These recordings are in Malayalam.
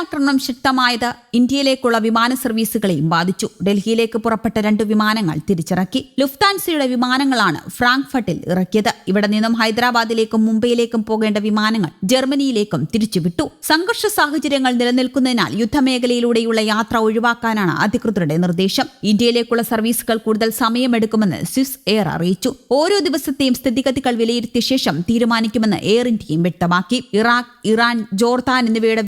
ആക്രമണം ശക്തമായത് ഇന്ത്യയിലേക്കുള്ള വിമാന സർവീസുകളെയും ബാധിച്ചു. ഡൽഹിയിലേക്ക് പുറപ്പെട്ട രണ്ട് വിമാനങ്ങൾ തിരിച്ചിറക്കി. ലുഫ്താൻസിയുടെ വിമാനങ്ങളാണ് ഫ്രാങ്ക്ഫർട്ടിൽ ഇറക്കിയത്. ഇവിടെ നിന്നും ഹൈദരാബാദിലേക്കും മുംബൈയിലേക്കും പോകേണ്ട വിമാനങ്ങൾ ജർമ്മനിയിലേക്കും തിരിച്ചുവിട്ടു. സംഘർഷ സാഹചര്യങ്ങൾ നിലനിൽക്കുന്നതിനാൽ യുദ്ധമേഖലയിലൂടെയുള്ള യാത്ര ഒഴിവാക്കാനാണ് അധികൃതരുടെ നിർദ്ദേശം. ഇന്ത്യയിലേക്കുള്ള സർവീസുകൾ കൂടുതൽ സമയമെടുക്കുമെന്ന് സ്വിസ് എയർ അറിയിച്ചു. ഓരോ ദിവസത്തെയും സ്ഥിതിഗതികൾ വിലയിരുത്തിയ ശേഷം തീരുമാനിക്കുമെന്ന് എയർ ഇന്ത്യയും വ്യക്തമാക്കി. ഇറാഖ് ഇറാൻ ജോർദാൻ എന്നിവയുടെ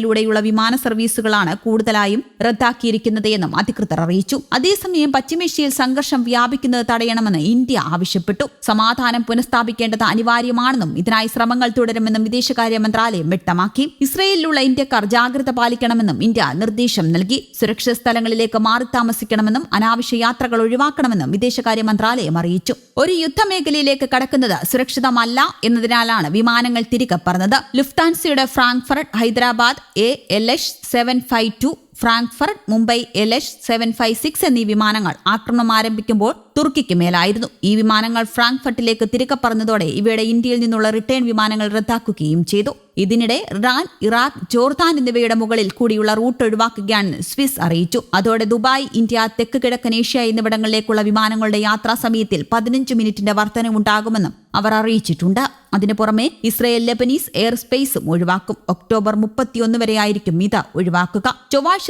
വ്യോമാതിർത്തികളിലൂടെയുള്ള വിമാന സർവീസുകളാണ് കൂടുതലായും റദ്ദാക്കിയിരിക്കുന്നത് എന്നും അധികൃതർ അറിയിച്ചു. അതേസമയം പശ്ചിമേഷ്യയിൽ സംഘർഷം വ്യാപിക്കുന്നത് തടയണമെന്ന് ഇന്ത്യ ആവശ്യപ്പെട്ടു. സമാധാനം പുനഃസ്ഥാപിക്കേണ്ടത് അനിവാര്യമാണെന്നും ഇതിനായി ശ്രമങ്ങൾ തുടരുമെന്നും വിദേശകാര്യ മന്ത്രാലയം വ്യക്തമാക്കി. ഇസ്രയേലിലുള്ള ഇന്ത്യക്കാർ ജാഗ്രത പാലിക്കണമെന്നും ഇന്ത്യ നിർദ്ദേശം നൽകി. സുരക്ഷിത സ്ഥലങ്ങളിലേക്ക് മാറി താമസിക്കണമെന്നും അനാവശ്യ യാത്രകൾ ഒഴിവാക്കണമെന്നും വിദേശകാര്യ മന്ത്രാലയം അറിയിച്ചു. ഒരു യുദ്ധമേഖലയിലേക്ക് കടക്കുന്നത് സുരക്ഷിതമല്ല എന്നതിനാലാണ് വിമാനങ്ങൾ തിരികെ പറഞ്ഞത്. ലുഫ്താൻസിയുടെ Frankfurt Hyderabad A L H seven five two Frankfurt Mumbai L H seven five six എന്നീ വിമാനങ്ങൾ ആക്രമണം ആരംഭിക്കുമ്പോൾ തുർക്കിക്ക് മേലായിരുന്നു. ഈ വിമാനങ്ങൾ ഫ്രാങ്ക്ഫർട്ടിലേക്ക് തിരികെ പറഞ്ഞതോടെ ഇവയുടെ ഇന്ത്യയിൽ നിന്നുള്ള റിട്ടേൺ വിമാനങ്ങൾ റദ്ദാക്കുകയും ചെയ്തു. ഇതിനിടെ ഇറാൻ ഇറാഖ് ജോർദാൻ എന്നിവയുടെ മുകളിൽ കൂടിയുള്ള റൂട്ട് ഒഴിവാക്കുകയാണെന്ന് സ്വിസ് അറിയിച്ചു. അതോടെ ദുബായ് ഇന്ത്യ തെക്ക് കിഴക്കൻ ഏഷ്യ എന്നിവിടങ്ങളിലേക്കുള്ള വിമാനങ്ങളുടെ യാത്രാ സമയത്തിൽ പതിനഞ്ച് മിനിറ്റിന്റെ വർധനവുണ്ടാകുമെന്നും അവർ അറിയിച്ചിട്ടുണ്ട്. അതിനു പുറമെ ഇസ്രയേൽ ലെബനീസ് എയർ സ്പേസും ഒഴിവാക്കും. ഒക്ടോബർ മുപ്പത്തിയൊന്ന് വരെയായിരിക്കും ഇത് ഒഴിവാക്കുക.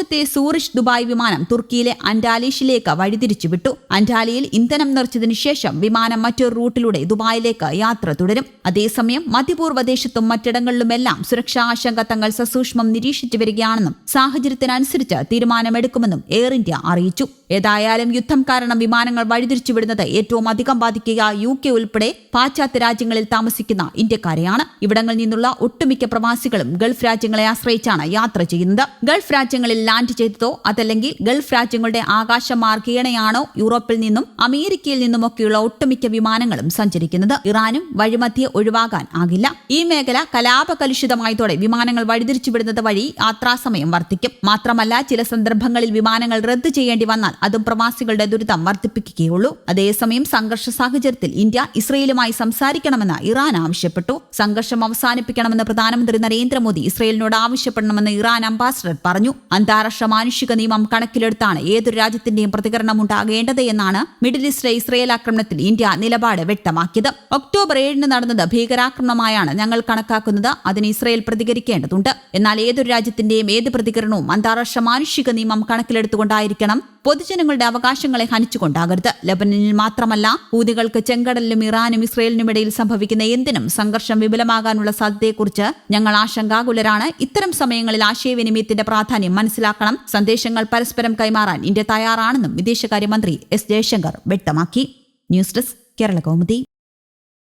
ചൊവ്വാഴ്ചത്തെ സൂറിഷ് ദുബായ് വിമാനം തുർക്കിയിലെ അൻഡാലീഷിലേക്ക് വഴിതിരിച്ചുവിട്ടു. അൻഡാലിയിൽ ഇന്ധനം നിറച്ചതിനു ശേഷം വിമാനം മറ്റൊരു റൂട്ടിലൂടെ ദുബായിലേക്ക് യാത്ര തുടരും. അതേസമയം മധ്യപൂർവ ദേശത്തും മറ്റിടങ്ങളിലുമെല്ലാം സുരക്ഷാ ആശങ്ക തങ്ങൾ സസൂക്ഷ്മം നിരീക്ഷിച്ചു വരികയാണെന്നും സാഹചര്യത്തിനനുസരിച്ച് തീരുമാനമെടുക്കുമെന്നും എയർ ഇന്ത്യ അറിയിച്ചു. ഏതായാലും യുദ്ധം കാരണം വിമാനങ്ങൾ വഴിതിരിച്ചുവിടുന്നത് ഏറ്റവും അധികം ബാധിക്കുക യു കെ ഉൾപ്പെടെ പാശ്ചാത്യ രാജ്യങ്ങളിൽ താമസിക്കുന്ന ഇന്ത്യക്കാരെയാണ്. ഇവിടങ്ങളിൽ നിന്നുള്ള ഒട്ടുമിക്ക പ്രവാസികളും ഗൾഫ് രാജ്യങ്ങളെ ആശ്രയിച്ചാണ് യാത്ര ചെയ്യുന്നത്. ഗൾഫ് രാജ്യങ്ങളിൽ ലാൻഡ് ചെയ്തതോ അതല്ലെങ്കിൽ ഗൾഫ് രാജ്യങ്ങളുടെ ആകാശമാർഗീയണയാണോ യൂറോപ്പിൽ നിന്നും അമേരിക്കയിൽ നിന്നുമൊക്കെയുള്ള ഒട്ടുമിക്ക വിമാനങ്ങളും സഞ്ചരിക്കുന്നത്. ഇറാനും വഴിമധ്യേ ഒഴിവാകാൻ ആകില്ല. ഈ മേഖല കലാപകലുഷിതമായതോടെ വിമാനങ്ങൾ വഴിതിരിച്ചുവിടുന്നത് വഴി യാത്രാസമയം വർദ്ധിക്കും. മാത്രമല്ല ചില സന്ദർഭങ്ങളിൽ വിമാനങ്ങൾ റദ്ദു ചെയ്യേണ്ടി വന്നാൽ അതും പ്രവാസികളുടെ ദുരിതം വർദ്ധിപ്പിക്കുകയുള്ളൂ. അതേസമയം സംഘർഷ സാഹചര്യത്തിൽ ഇന്ത്യ ഇസ്രയേലുമായി സംസാരിക്കണമെന്ന് ഇറാൻ ആവശ്യപ്പെട്ടു. സംഘർഷം അവസാനിപ്പിക്കണമെന്ന് പ്രധാനമന്ത്രി നരേന്ദ്രമോദി ഇസ്രയേലിനോട് ആവശ്യപ്പെടണമെന്ന് ഇറാൻ അംബാസിഡർ പറഞ്ഞു. അന്താരാഷ്ട്ര മാനുഷിക നിയമം കണക്കിലെടുത്താണ് ഏതൊരു രാജ്യത്തിന്റെയും പ്രതികരണം ഉണ്ടാകേണ്ടത് എന്നാണ് മിഡിൽ ഈസ്റ്റ് ഇസ്രയേൽ ആക്രമണത്തിൽ ഇന്ത്യ നിലപാട് വ്യക്തമാക്കിയത്. ഒക്ടോബർ ഏഴിന് നടന്നത് ഭീകരാക്രമണമായാണ് ഞങ്ങൾ കണക്കാക്കുന്നത്. അതിന് ഇസ്രയേൽ പ്രതികരിക്കേണ്ടതുണ്ട്. എന്നാൽ ഏതൊരു രാജ്യത്തിന്റെയും ഏത് പ്രതികരണവും അന്താരാഷ്ട്ര മാനുഷിക നിയമം കണക്കിലെടുത്തുകൊണ്ടായിരിക്കണം. പൊതുജനങ്ങളുടെ അവകാശങ്ങളെ ഹനിച്ചുകൊണ്ടാകരുത്. ലബനനിൽ മാത്രമല്ല ഹൂതികൾക്ക് ചെങ്കടലിലും ഇറാനും ഇസ്രയേലിനും ഇടയിൽ സംഭവിക്കുന്ന എന്തിനും സംഘർഷം വിപുലമാകാനുള്ള സാധ്യതയെക്കുറിച്ച് ഞങ്ങൾ ആശങ്കാകുലരാണ്. ഇത്തരം സമയങ്ങളിൽ ആശയവിനിമയത്തിന്റെ പ്രാധാന്യം മനസ്സിലാക്കണം. സന്ദേശങ്ങൾ പരസ്പരം കൈമാറാൻ ഇന്ത്യ തയ്യാറാണെന്നും വിദേശകാര്യമന്ത്രി എസ് ജയശങ്കർ വ്യക്തമാക്കി. News desk Kerala Kaumudi.